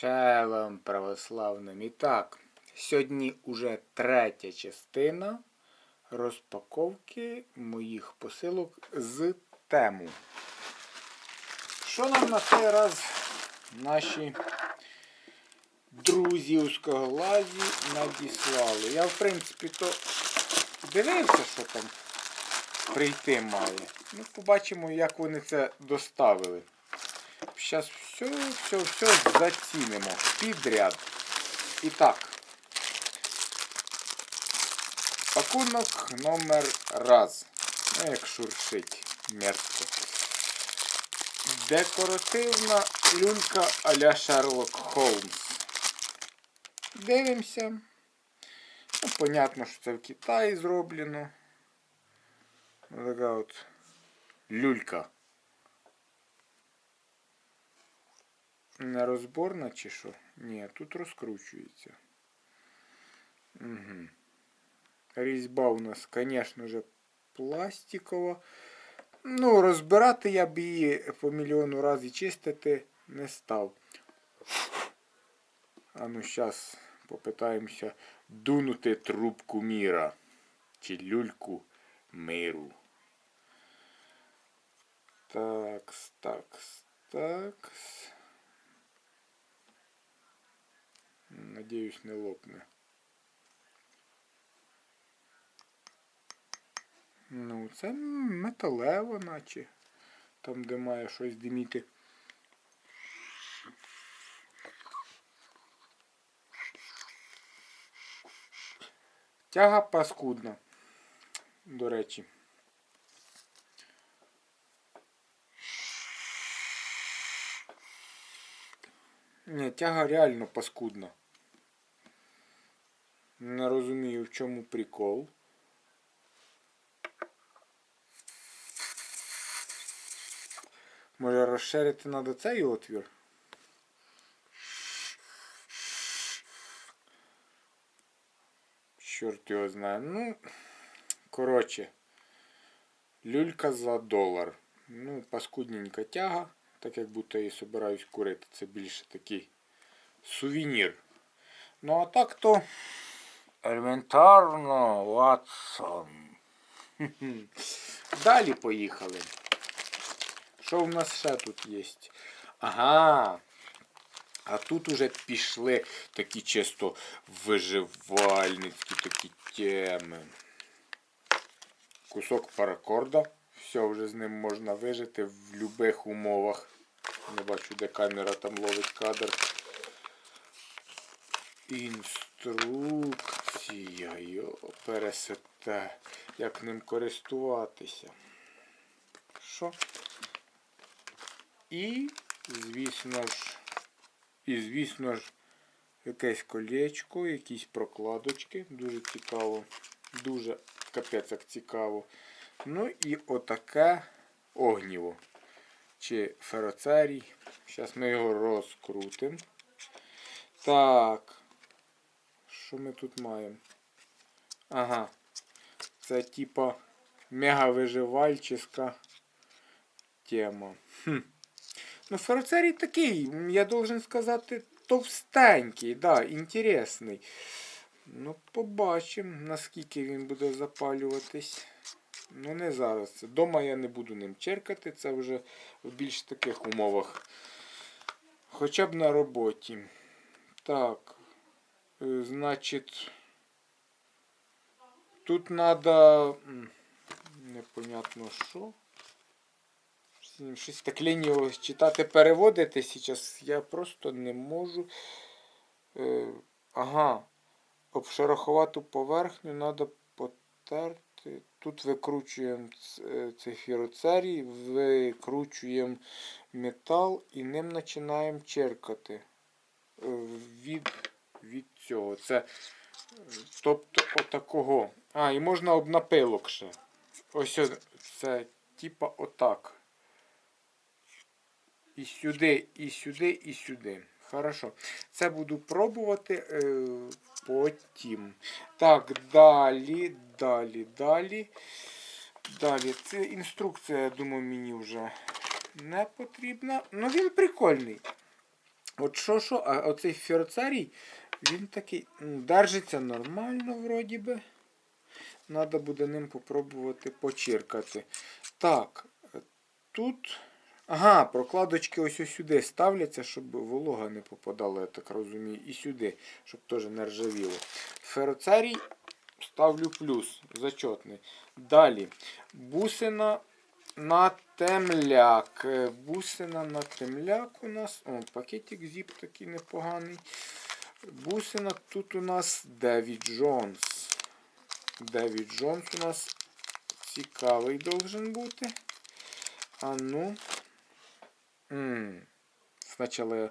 Шалом православним. І так, сьогодні уже третя частина розпаковки моїх посилок з тему. Що нам на цей раз наші друзі узкоглазі надіслали? Я, в принципі, то дивився, що там прийти має. Ну, побачимо, як вони це доставили. Зараз все, все, все зацінимо підряд. І так. Пакунок номер раз. Ну, як шуршить мерзко. Декоративна люлька а-ля Шерлок Холмс. Дивимося. Ну, понятно, що це в Китаї зроблено. Така от люлька. Розборна чи що? Ні, тут розкручується. Угу. Різьба у нас, звісно ж, пластикова. Ну, розбирати я б її по мільйону разів чистити не став. А ну, зараз попитаємося дунути трубку міра. Чи люльку миру. Такс, такс, такс. Надіюсь, не лопне. Ну, це металево, наче. Там, де має щось диміти. Тяга паскудна. До речі. Ні, тяга реально паскудна. Не розумію, в чому прикол. Може розширити треба цей отвір? Чорт його знає. Ну, коротше, люлька за долар. Ну, паскудненька тяга, так як будто я її собираюсь курити. Це більше такий сувенір. Ну, а так то елементарно, Ватсон. Далі поїхали. Що в нас ще тут є? Ага. А тут уже пішли такі чисто виживальницькі такі теми. Кусок паракорда. Все, вже з ним можна вижити в будь-яких умовах. Не бачу, де камера там ловить кадр. Інструкція, йо, пересете, як ним користуватися. Що? І, звісно ж, і, звісно ж, якесь колечко, якісь прокладочки. Дуже цікаво. Дуже капець як цікаво. Ну і отаке огніво. Чи фероцерій. Зараз ми його розкрутимо. Так. Що ми тут маємо? Ага. Це типа мегавиживальчиська тема. Хм. Ну, фероцерій такий, я должен сказати, товстенький, да, інтересний. Ну, побачимо, наскільки він буде запалюватись. Ну, не зараз. Це Дома я не буду ним черкати, це вже в більш таких умовах. Хоча б на роботі. Так. Е, Значить, тут треба непонятно що. Щось так лініво читати, переводити зараз. Я просто не можу. Е, ага. Об поверхню треба потерти. Тут викручуємо ц- цей фіроцерій, викручуємо метал і ним починаємо черкати. Е, Від, від цього. Це, е, тобто отакого. А, і можна об напилок ще. Ось це типа отак. І сюди, і сюди, і сюди. Хорошо. Це буду пробувати е, потім. Так, далі, далі, далі. Далі. Це інструкція, я думаю, мені вже не потрібна. Ну він прикольний. От що що, а оцей фіроцерій, він такий держиться нормально вроді би. Надо буде ним попробувати почиркати. Так, тут. Ага, прокладочки ось ось сюди ставляться, щоб волога не попадала, я так розумію, і сюди, щоб теж не ржавіло. Фероцерій ставлю плюс, зачетний. Далі. Бусина на темляк. Е, Бусина на темляк у нас. О, пакетик зіп такий непоганий. Бусина тут у нас Деві Джонс. Деві Джонс у нас цікавий должен бути. А ну. Спочатку я.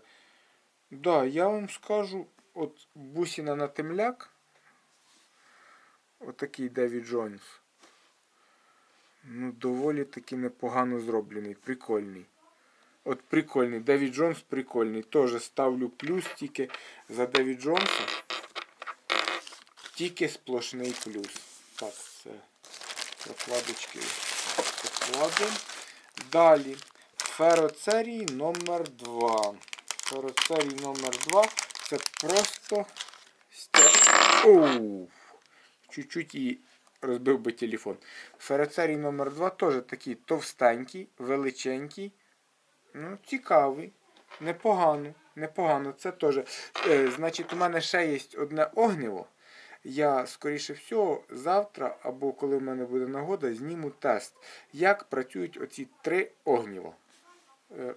Да, я вам скажу, от бусина на темляк. Отакий Деві Джонс. Ну, доволі таки непогано зроблений, прикольний. От прикольний. Деві Джонс прикольний. Теж ставлю плюс тільки за Деві Джонса. Тільки сплошний плюс. Так, це прокладочки покладемо. Далі. Фероцерій номер 2. Фероцерій номер 2 це просто стя... Оу! Чуть-чуть і розбив би телефон. Фероцерій номер 2 теж такий товстенький, величенький. Ну, цікавий. Непогано. Непогано. Це теж. Е, значить, у мене ще є одне огниво. Я, скоріше всього, завтра або коли в мене буде нагода, зніму тест, як працюють оці три огніва. Е,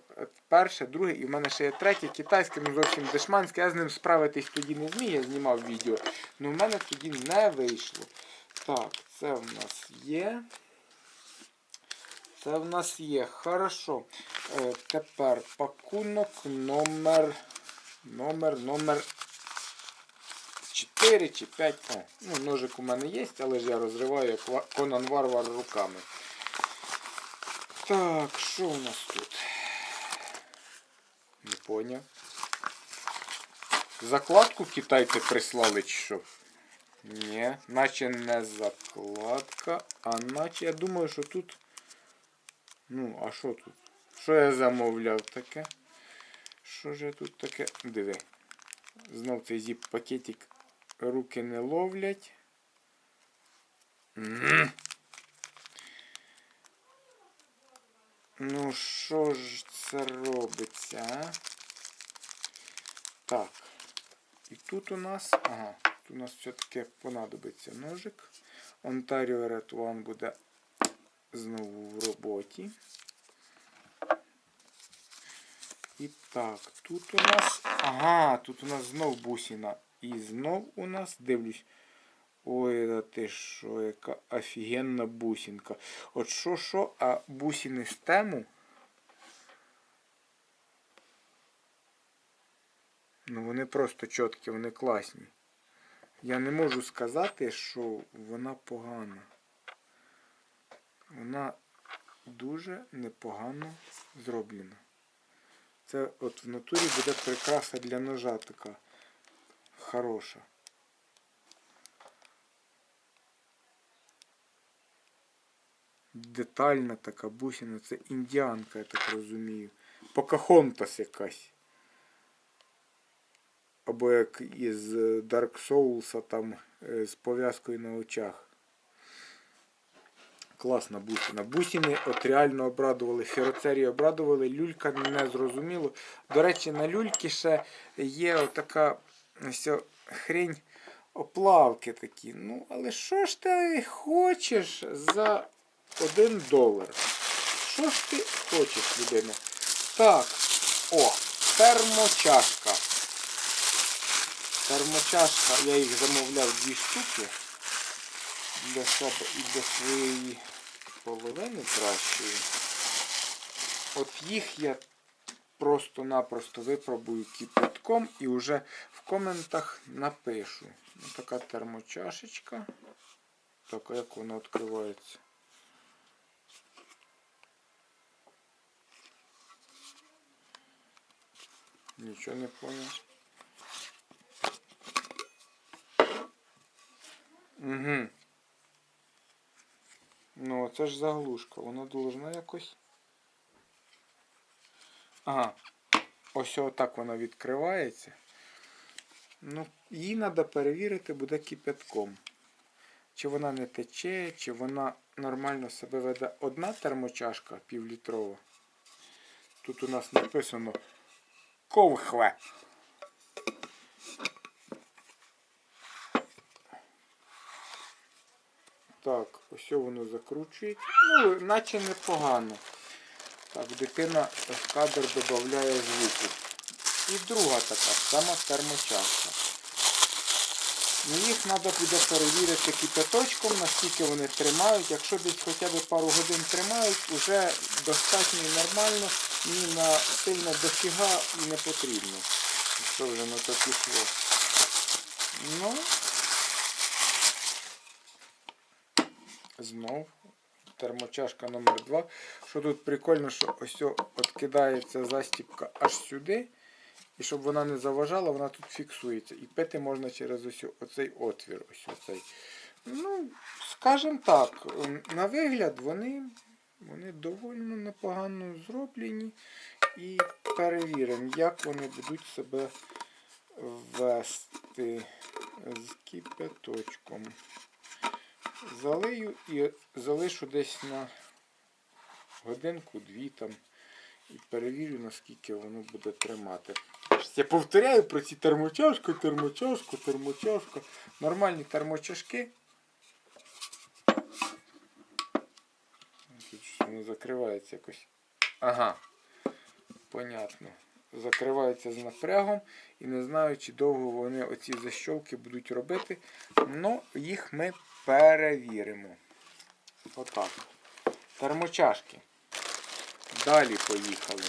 Перше, друге, і в мене ще є третє, китайське, ну зовсім дешманське. Я з ним справитись тоді не зміг, я знімав відео. Ну в мене тоді не вийшло. Так, це в нас є. Це в нас є. Хорошо. Е, тепер пакунок номер. Номер, номер 4 чи 5. О, ну, ножик у мене є, але ж я розриваю Конан Варвар руками. Так, що у нас тут? Не поняв. Закладку китайці прислали чи що? Ні, наче не закладка, а наче я думаю, що тут. Ну, а що тут? Що я замовляв таке? Що ж я тут таке? Диви. Знов цей зіп пакетик руки не ловлять. М. Ну, що ж це робиться, а? Так. І тут у нас. Ага, тут у нас все-таки понадобиться ножик. Ontario Red One буде знову в роботі. І так, тут у нас. Ага, тут у нас знов бусина. І знов у нас, дивлюсь. Ой, да ти що, яка офігенна бусинка. От що, що, а бусини з тему. Ну вони просто чіткі, вони класні. Я не можу сказати, що вона погана. Вона дуже непогано зроблена. Це от в натурі буде прикраса для ножа така хороша. Детальна така бусина, це індіанка, я так розумію. Покахонтас якась. Або як із Dark Souls там е, з пов'язкою на очах. Класна бусина. Бусини от реально обрадували. Фіроцерії обрадували. Люлька не зрозуміло. До речі, на люльки ще є отака ось хрень оплавки такі. Ну, але що ж ти хочеш за один долар? Що ж ти хочеш, людина? Так, о, термочашка. Термочашка, я їх замовляв дві штуки для себе і для своєї половини кращої. От їх я просто-напросто випробую кипятком і вже в коментах напишу. Ось така термочашечка. Так, як вона відкривається? Нічого не понял. Угу. Це ж заглушка. Вона должна якось. Ага. ось отак вона відкривається. Ну, її треба перевірити буде кипятком. Чи вона не тече, чи вона нормально себе веде. Одна термочашка півлітрова. Тут у нас написано ковхве. Так, ось воно закручує. Ну, наче непогано. Так, дитина в кадр додає звуку. І друга така сама термочашка. Ну, їх треба буде перевірити кипяточком, наскільки вони тримають. Якщо десь хоча б пару годин тримають, вже достатньо і нормально, ні на сильно дофіга і не потрібно. Що вже на пішло. Ну, знов термочашка номер 2 Що тут прикольно, що ось відкидається застіпка аж сюди. І щоб вона не заважала, вона тут фіксується. І пити можна через ось оцей отвір. Ось оцей. Ну, скажімо так, на вигляд вони, вони доволі непогано зроблені. І перевіримо, як вони будуть себе вести з кипяточком. Залию і залишу десь на годинку-дві там і перевірю, наскільки воно буде тримати. Я повторяю про ці термочашку, термочашку, термочашку. Нормальні термочашки. Тут воно закривається якось. Ага. Понятно. Закривається з напрягом і не знаю, чи довго вони оці защолки будуть робити. Ну, їх ми перевіримо. Отак. Термочашки. Далі поїхали.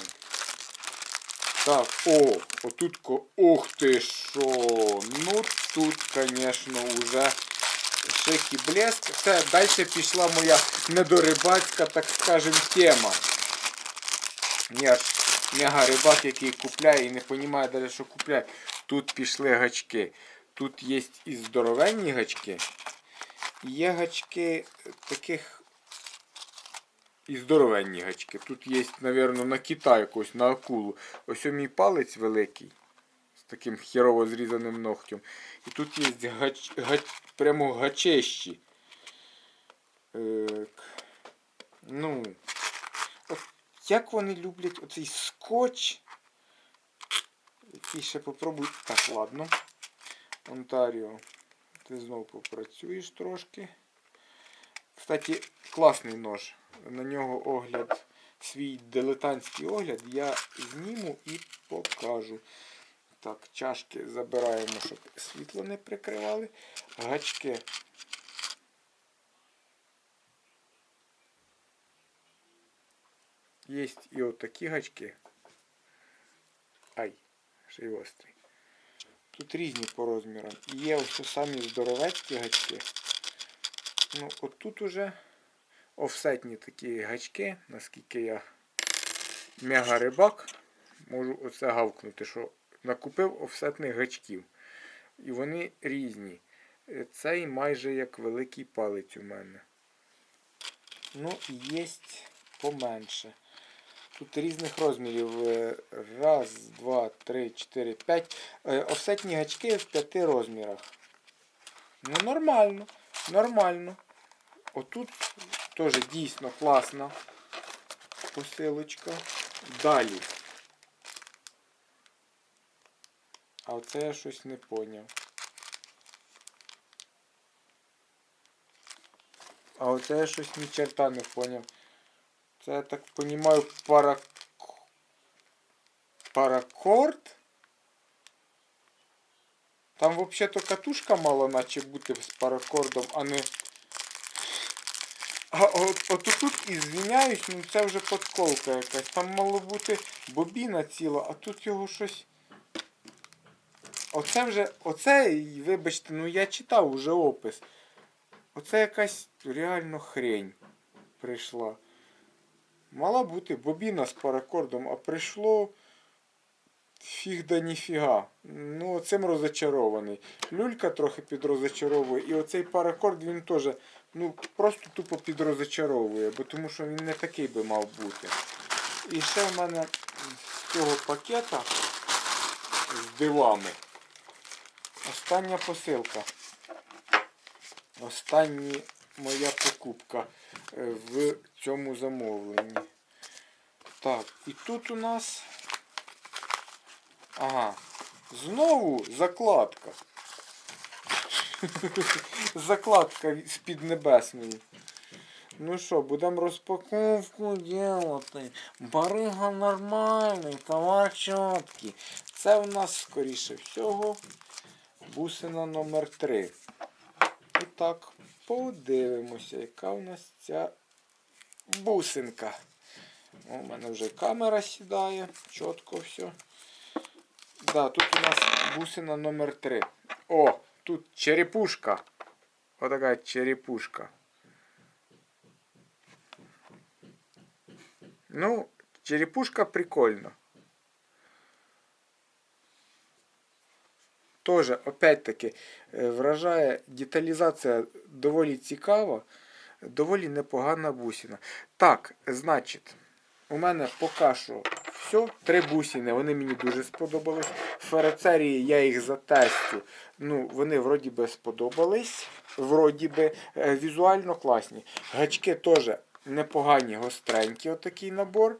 Так, о, отут, ох ти що. Ну тут, звісно, уже шик і блеск. Це далі пішла моя недорибацька, так скажем, тема. Я ж мега рибак, який купляє і не розуміє навіть, що купляє. Тут пішли гачки. Тут є і здоровенні гачки. Є гачки таких і здоровенні гачки. Тут є, мабуть, на Китай якось, на акулу. Ось мій палець великий. З таким хірово зрізаним ногтем. І тут є гач, гач, прямо гачещі. Е, ну. Як вони люблять оцей скотч. Який ще попробуй. Так, ладно. Онтаріо. Ти знову попрацюєш трошки. Кстати, класний нож. На нього огляд, свій дилетантський огляд я зніму і покажу. Так, чашки забираємо, щоб світло не прикривали. Гачки. Є і отакі гачки. Ай, ще й острий. Тут різні по розмірам. Є ось самі здоровецькі гачки. Ну, от тут уже офсетні такі гачки, наскільки я мега рибак, можу оце гавкнути, що накупив офсетних гачків. І вони різні. Цей майже як великий палець у мене. Ну, і є поменше. Тут різних розмірів. Е, Раз, два, три, чотири, п'ять. Е, Офсетні гачки в п'яти розмірах. Ну, нормально. Нормально. Отут теж дійсно класна посилочка. Далі. А оце я щось не поняв. А оце я щось ні черта не поняв. Це я так розумію пара... паракорд? Там взагалі-то катушка мала наче бути з паракордом, а не... А от, от тут і звіняюсь, ну це вже подколка якась. Там мало бути бобіна ціла, а тут його щось. Оце вже, оце, вибачте, ну я читав уже опис. Оце якась реально хрень прийшла. Мала бути бобіна з паракордом, а прийшло фіг да ніфіга. Ну, цим розочарований. Люлька трохи підрозочаровує. І оцей паракорд він теж ну, просто тупо підрозочаровує, бо тому що він не такий би мав бути. І ще в мене з цього пакета з дивами. Остання посилка. Остання моя покупка е, в цьому замовленні. Так, і тут у нас. Ага. Знову закладка. Закладка з-під небесної. Ну що, будемо розпаковку делати. Барига нормальний, товар чіткий. Це у нас, скоріше всього, бусина номер 3. І так, подивимося, яка у нас ця бусинка. У мене вже камера сідає, чітко все. Да, тут у нас бусина номер 3. О, тут черепушка. Отака черепушка. Ну, черепушка прикольно. Тоже, опять-таки, е, вражає деталізація доволі цікава, доволі непогана бусина. Так, значить, у мене поки що все. Три бусини, вони мені дуже сподобались. Ферецерії я їх затестю. Ну, вони вроді би сподобались. Вроді би е, візуально класні. Гачки теж непогані, гостренькі, отакий набор.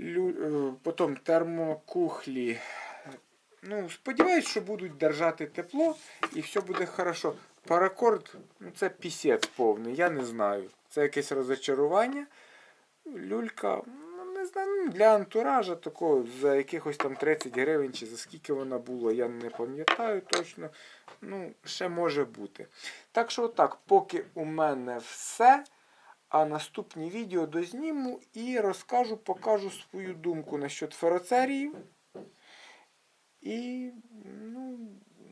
Е, Потім термокухлі. Ну, сподіваюсь, що будуть держати тепло і все буде хорошо. Паракорд, ну це пісець повний, я не знаю. Це якесь розочарування. Люлька, ну не знаю, ну, для антуража такого за якихось там 30 гривень чи за скільки вона була, я не пам'ятаю точно. Ну, ще може бути. Так що так, поки у мене все. А наступні відео дозніму і розкажу, покажу свою думку насчет фероцеріїв. І, ну,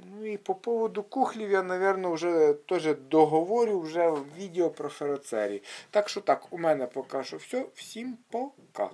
ну и по поводу кухлів я, мабуть, вже теж договорю вже в відео про фероцерії. Так що так, у мене поки що все. Всім пока.